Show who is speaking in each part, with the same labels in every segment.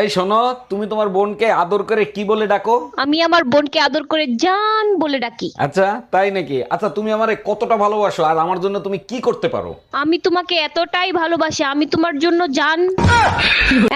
Speaker 1: এই শোনো তুমি তোমার বোনকে আদর করে কি বলে ডাকো?
Speaker 2: আমি আমার বোনকে আদর করে জান বলে ডাকি।
Speaker 1: আচ্ছা তাই নাকি? আচ্ছা তুমি আমারে কতটা ভালোবাসো আর আমার জন্য তুমি কি করতে পারো?
Speaker 2: আমি তোমাকে এতটাই ভালোবাসি আমি তোমার জন্য জান।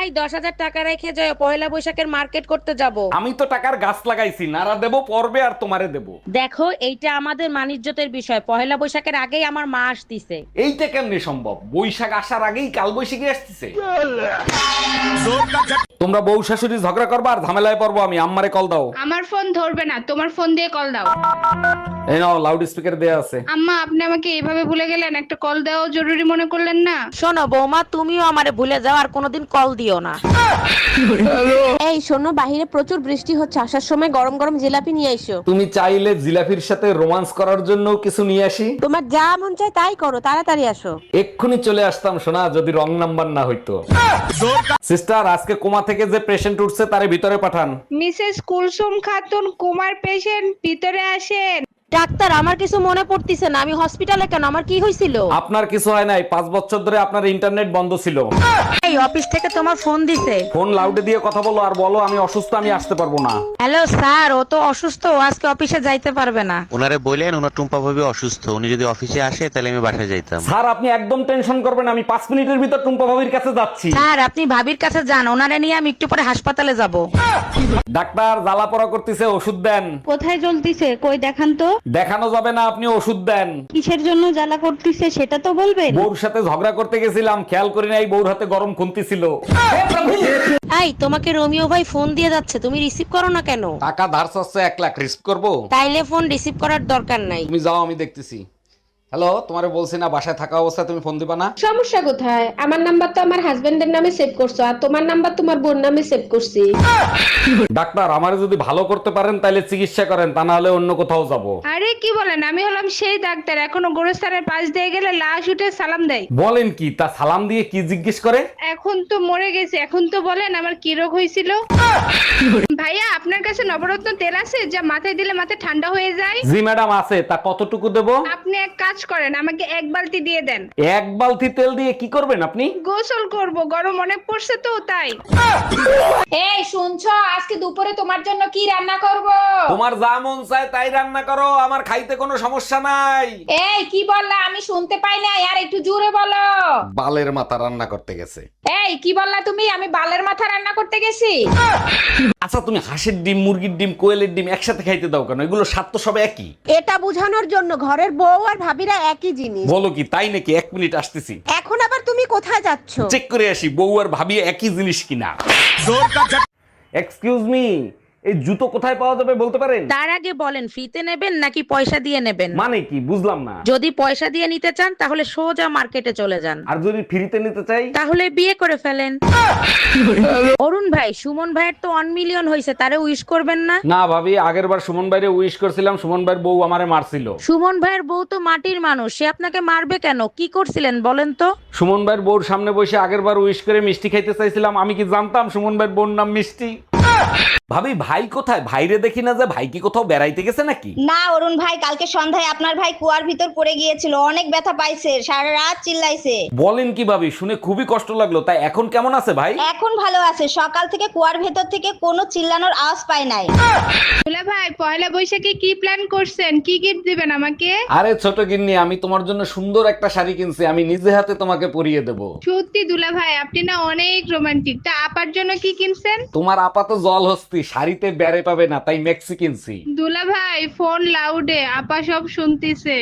Speaker 3: এই দশ হাজার টাকা রেখে যাও পয়লা বৈশাখের মার্কেট করতে যাব।
Speaker 1: আমি তো টাকার গাছ লাগাইছি নারা দেবো পর্বে আর তোমারে দেবো।
Speaker 3: দেখো এইটা আমাদের মানিজ্যতের বিষয় পয়লা বৈশাখের আগেই আমার মা আসতিছে।
Speaker 1: এইটা কেমনে সম্ভব? বৈশাখ আসার আগেই কাল বৈশাখী আসতেছে তোমরা বউ শাশুড়ি ঝগড়া করবা আর ঝামেলায় পড়ব আমি আম্মারে কল দাও।
Speaker 4: আমার ফোন ধরবে না তোমার ফোন দিয়ে কল দাও।
Speaker 1: এই নাও লাউড স্পিকার দেয়া আছে।
Speaker 4: আম্মা আপনি আমাকে এইভাবে ভুলে গেলেন একটা কল দেওয়াও জরুরি মনে করলেন না?
Speaker 3: শোনো বৌমা তুমিও আমারে ভুলে যাও আর কোনোদিন কল দিও না।
Speaker 5: এই শোনো বাহিরে প্রচুর বৃষ্টি হচ্ছে আসার সময় গরম গরম জিলাপি নিয়ে এসো।
Speaker 1: তুমি চাইলে জিলাপির সাথে রোমান্স করার জন্য কিছু নিয়ে আসি।
Speaker 5: তোমার যা মন চায় তাই করো তাড়াতাড়ি আসো।
Speaker 1: এক্ষুনি চলে আসতাম শোনা যদি রং নাম্বার না হইতো। সিস্টার আজকে কোমা থেকে যে পেশেন্ট উঠছে তারে ভিতরে পাঠান।
Speaker 4: মিসেস কুলসুম খাতুন কুমার পেশেন্ট ভিতরে আসেন।
Speaker 5: ডাক্তার আমার কিছু মনে পড়তিছে না। আমি হসপিটালে কেন? আমার কি হয়েছিল
Speaker 1: আপনার কিছু হয় নাই। পাঁচ বছর ধরে আপনার ইন্টারনেট বন্ধ ছিল।
Speaker 3: এই অফিস থেকে তোমার ফোন দিছে।
Speaker 1: ফোন লাউডে দিয়ে কথা বলো আর বলো আমি অসুস্থ আমি আসতে পারব না।
Speaker 3: হ্যালো স্যার ও তো অসুস্থ ও আজকে অফিসে যাইতে পারবে না।
Speaker 6: ওনারে বললেন ওনার টুম্পা ভাবি অসুস্থ উনি যদি অফিসে আসে তাহলে আমি বাসায় যাইতাম।
Speaker 1: স্যার আপনি একদম টেনশন করবেন আমি পাঁচ মিনিটের ভিতর টুম্পা ভাবির কাছে যাচ্ছি।
Speaker 3: স্যার আপনি ভাবির কাছে যান ওনারে নিয়ে আমি একটু পরে হাসপাতালে যাব।
Speaker 1: ডাক্তার জ্বালা পড়া করতেছে ওষুধ দেন।
Speaker 4: কোথায় জ্বলতিছে? কই দেখান তো।
Speaker 1: দেখানো যাবে না আপনি ওষুধ দেন।
Speaker 4: কিসের জন্য জ্বালা করতেছে সেটা তো বলবে
Speaker 1: বউর সাথে ঝগড়া করতে গেছিলাম খেয়াল করি নাই বউর হাতে গরম খুন্তি ছিল।
Speaker 5: এই তোমাকে রোমিও ভাই ফোন দিয়ে যাচ্ছে তুমি রিসিভ করো না কেন?
Speaker 1: টাকা ধার চাচ্ছে এক লাখ রিস্ক করব?
Speaker 5: তাইলে ফোন রিসিভ করার দরকার নাই।
Speaker 1: তুমি যাও আমি দেখতেছি। হ্যালো তোমারে বলছি না বাসায় থাকা অবস্থায় তুমি ফোন দিবা না?
Speaker 7: সমস্যা কোথায়? আমার নাম্বার তো আমার হাজবেন্ডের নামে সেভ করছ আর তোমার নাম্বার তোমার বোন নামে সেভ করছি।
Speaker 1: ডাক্তার আমারে যদি ভালো করতে পারেন তাহলে চিকিৎসা করেন তা না হলে অন্য কোথাও যাব।
Speaker 4: আরে কি বলেন আমি হলাম সেই ডাক্তার এখনও গোরস্থানের পাশ দিয়ে গেলে লাশ উঠে সালাম দেয়।
Speaker 1: বলেন কি তা সালাম দিয়ে কি জিজ্ঞেস করে?
Speaker 4: এখন তো মরে গেছে এখন তো বলেন আমার কি রোগ হয়েছিল। ভাইয়া আপনার কাছে নবরত্ন তেল আছে যা মাথায় দিলে মাথা ঠান্ডা হয়ে যায়?
Speaker 1: জি ম্যাডাম আছে তা কতটুকু দেব?
Speaker 4: আপনি এক কাজ করেন আমাকে এক বালতি দিয়ে দেন।
Speaker 1: এক বালতি তেল দিয়ে কি করবেন আপনি?
Speaker 4: গোসল করব গরম অনেক পড়ছে তো তাই।
Speaker 8: এই শুনছো? আজকে দুপুরে তোমার জন্য কি রান্না করব?
Speaker 1: তোমার যা মন চায় তাই রান্না করো আমার খাইতে কোনো সমস্যা নাই।
Speaker 8: এই কি বললা? আমি শুনতে পাই না আর একটু জোরে বলো।
Speaker 1: বালের মাথা রান্না করতে গেছে।
Speaker 8: এই কি বললা তুমি? আমি বালের মাথা রান্না করতে গেছি?
Speaker 1: আচ্ছা তুমি হাঁসের ডিম মুরগির ডিম কোয়েলের ডিম একসাথে খাইতে দাও কেন? এগুলো স্বাদ তো সব একই।
Speaker 5: এটা বোঝানোর জন্য ঘরের বউ আর ভাবিরা একই জিনিস।
Speaker 1: বলো কি তাই নাকি? এক মিনিট আসতেছি।
Speaker 5: এখন আবার তুমি কোথায় যাচ্ছ?
Speaker 1: চেক করে আসি বউ আর ভাবি একই জিনিস কিনা। এক্সকিউজ মি এই জুতো কোথায় পাওয়া যাবে বলতে পারেন?
Speaker 3: তার আগে বলেন ফ্রিতে নেবেন নাকি পয়সা দিয়ে নেবেন?
Speaker 1: মানে কি? বুঝলাম না।
Speaker 3: যদি পয়সা দিয়ে নিতে চান তাহলে সোজা মার্কেটে চলে যান।
Speaker 1: আর যদি ফ্রিতে নিতে চাই?
Speaker 3: তাহলে বিয়ে করে ফেলেন। অরুণ ভাই সুমন ভাইয়ের তো ওয়ান মিলিয়ন হয়েছে তারে উইশ করবেন না?
Speaker 1: না ভাবি আগের বার সুমন ভাইরে উইশ করছিলাম সুমন ভাইয়ের বউ আমারে মারছিল।
Speaker 3: সুমন ভাইয়ের বউ তো মাটির মানুষ সে আপনাকে মারবে কেন? কি করছিলেন বলেন তো?
Speaker 1: সুমন ভাইয়ের বউর সামনে বসে আগের বার উইশ করে মিষ্টি খাইতে চাইছিলাম আমি কি জানতাম সুমন ভাইয়ের বোন নাম মিষ্টি? ভাবি ভাই কোথায়? ভাইরে দেখি না যে ভাই কি কোথাও বেড়াইতে গেছে নাকি?
Speaker 9: না অরুণ ভাই কালকে সন্ধ্যায় আপনার ভাই কুয়ার ভিতর পড়ে গিয়েছিল। অনেক ব্যথা পাইছে সারা রাত চিল্লাইছে।
Speaker 1: বলেন কি ভাবি শুনে খুবই কষ্ট লাগল। তাই এখন কেমন আছে ভাই?
Speaker 9: এখন ভালো আছে। সকাল থেকে কুয়ার ভেতর থেকে কোনো চিল্লানোর আওয়াজ পায় নাই।
Speaker 4: দুলা ভাই পয়লা বৈশাখে কি প্ল্যান করছেন? কি গিফট দিবেন আমাকে?
Speaker 1: আরে ছোট গিন্নি আমি তোমার জন্য সুন্দর একটা শাড়ি কিনছি। আমি নিজে হাতে তোমাকে পরিয়ে দেব।
Speaker 4: সত্যি দুলা ভাই আপনি না অনেক রোমান্টিক তা আপার জন্য কি কিনছেন?
Speaker 1: তোমার আপাত জল হস্তি, শাড়িতে বেড়ে পাবে না, তাই মেক্সি কিনছি
Speaker 4: দুলা ভাই ফোন লাউডে, আপা সব শুনতিছে।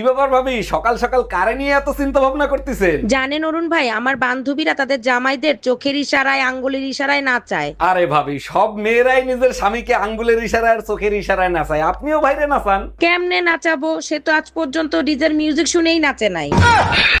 Speaker 1: কি ব্যাপার ভাবি? সকাল সকাল কারে নিয়ে এত চিন্তা ভাবনা করতেছেন?
Speaker 3: জানেন অরুণ ভাই আমার বান্ধবীরা তাদের জামাইদের চোখের ইশারায় আঙ্গুলের ইশারায় নাচায়।
Speaker 1: আরে ভাবি সব মেয়েরাই নিজের স্বামীকে আঙ্গুলের ইশারায় আর চোখের ইশারায় নাচায়। আপনিও বাইরে নাচান।
Speaker 3: কেমনে নাচাবো? সে তো আজ পর্যন্ত ডিজের মিউজিক শুনেই নাচে নাই।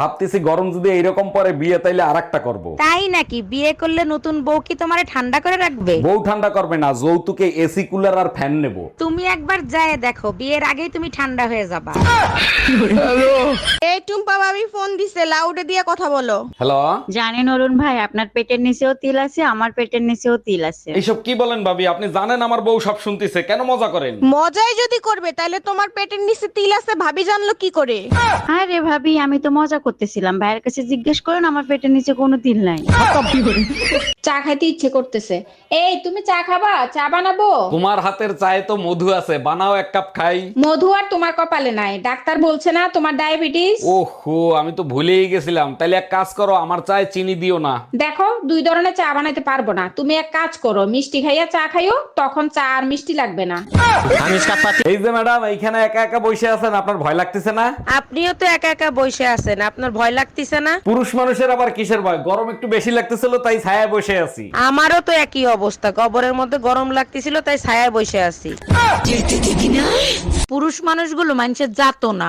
Speaker 1: ভাবতেছি গরম যদি এইরকম পরে বিয়ে তাইলে আর একটা করব।
Speaker 3: তাই নাকি? বিয়ে করলে নতুন বউ কি তোমারে ঠান্ডা করে রাখবে?
Speaker 1: বউ ঠান্ডা করবে না যৌতুকে এসি কুলার আর ফ্যান নেব।
Speaker 3: তুমি একবার যায় দেখো বিয়ের আগেই তুমি ঠান্ডা হয়ে যাবা।
Speaker 5: এই টুম্পা ভাবি ফোন দিছে লাউডে দিয়ে কথা বলো।
Speaker 1: হ্যালো?
Speaker 3: জানেন অরুণ ভাই আপনার পেটের নিচেও তিল আছে আমার পেটের নিচেও তিল আছে।
Speaker 1: এইসব কি বলেন ভাবি? আপনি জানেন আমার বউ সব শুনতেছে কেন মজা করেন?
Speaker 5: মজাই যদি করবে তাহলে তোমার পেটের নিচে তিল আছে ভাবি জানলো কি করে?
Speaker 3: আরে ভাবি আমি তো মজা করতেছিলাম। ভাইয়ের কাছে জিজ্ঞেস করেন আমার পেটের নিচে কোনো তিল নাই।
Speaker 8: চা খাইতে ইচ্ছে করতেছে। এই তুমি চা খাবা? চা বানাবো?
Speaker 1: তোমার হাতের চায়ে তো মধু আছে বানাও এক কাপ খাই।
Speaker 8: মধু আর তোমার কপালে নাই। ডাক্তার বলছে না তোমার ডায়াবেটিস
Speaker 1: ওহো আমি তো ভুলেই গেছিলাম। তাইলে এক কাজ করো আমার চায়ে চিনি দিও না।
Speaker 8: দেখো দুই ধরনের চা বানাইতে পারব না। তুমি এক কাজ করো মিষ্টি খাইয়া চা খাইও তখন চা আর মিষ্টি লাগবে না।
Speaker 1: এই যে ম্যাডাম এইখানে একা একা বসে আছেন আপনার ভয় লাগতেছে না?
Speaker 5: আপনিও তো একা একা বসে আছেন আপনার ভয় লাগতেছে না?
Speaker 1: পুরুষ মানুষের আবার কিসের ভয়? গরম একটু বেশি লাগতেছিল তাই ছায়ায় বসে আছি।
Speaker 5: আমারও তো একই অবস্থা কবরের মধ্যে গরম লাগতেছিল তাই ছায়ায় বসে আছি। পুরুষ মানুষগুলো মানুষের জাতো না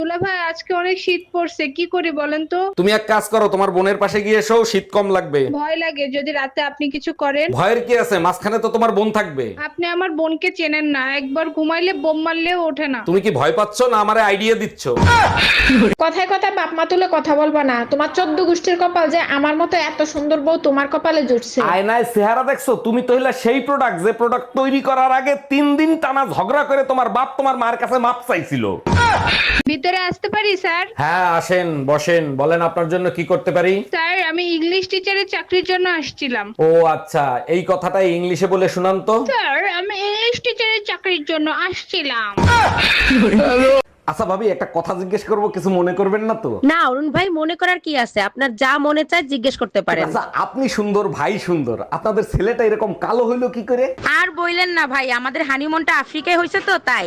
Speaker 4: দুলা ভাই আজকে অনেক শীত পড়ছে কি করি বলেন তো?
Speaker 1: তুমি এক কাজ করো তোমার বোনের পাশে গিয়ে এসো শীত কম লাগবে।
Speaker 4: ভয় লাগে যদি রাতে আপনি কিছু করেন।
Speaker 1: ভয়ের কি আছে? মাঝখানে তো তোমার বোন থাকবে।
Speaker 4: আপনি আমার বোনকে চেনেন না একবার ঘুমাইলে বোম মারলেও ওঠে না।
Speaker 1: তুমি কি ভয় পাচ্ছ না আমারে আইডিয়া দিচ্ছ?
Speaker 7: কথায় কথায় বাপ মা তুলে কথা বলবা না। তোমার চোদ্দ গোষ্ঠীর কপাল যে আমার মতো এত সুন্দর বউ তোমার কপালে জুটছে।
Speaker 1: আয়নায় চেহারা দেখছ? তুমি তো হইলা সেই প্রোডাক্ট যে প্রোডাক্ট তৈরি করার আগে তিন দিন টানা ঝগড়া করে তোমার বাপ তোমার মার কাছে মাপ চাইছিল।
Speaker 4: ভিতরে আসতে পারি স্যার?
Speaker 1: হ্যাঁ আসেন বসেন। বলেন আপনার জন্য কি করতে পারি?
Speaker 4: স্যার আমি ইংলিশ টিচারের চাকরির জন্য আসছিলাম।
Speaker 1: ও আচ্ছা। এই কথাটা ইংলিশে বলে শুনান তো।
Speaker 4: স্যার আমি ইংলিশ টিচারের চাকরির জন্য আসছিলাম।
Speaker 1: আচ্ছা ভাবি একটা কথা জিজ্ঞেস করব কিছু মনে করবেন না তো?
Speaker 3: না অরুণ ভাই মনে করার কি আছে? আপনার যা মনে চায় জিজ্ঞেস করতে পারেন।
Speaker 1: আচ্ছা আপনি সুন্দর ভাই সুন্দর। আপনাদের ছেলেটা এরকম কালো হইল কি করে?
Speaker 3: আর বইলেন না ভাই আমাদের হানিমুনটা আফ্রিকায় হয়েছে তো তাই।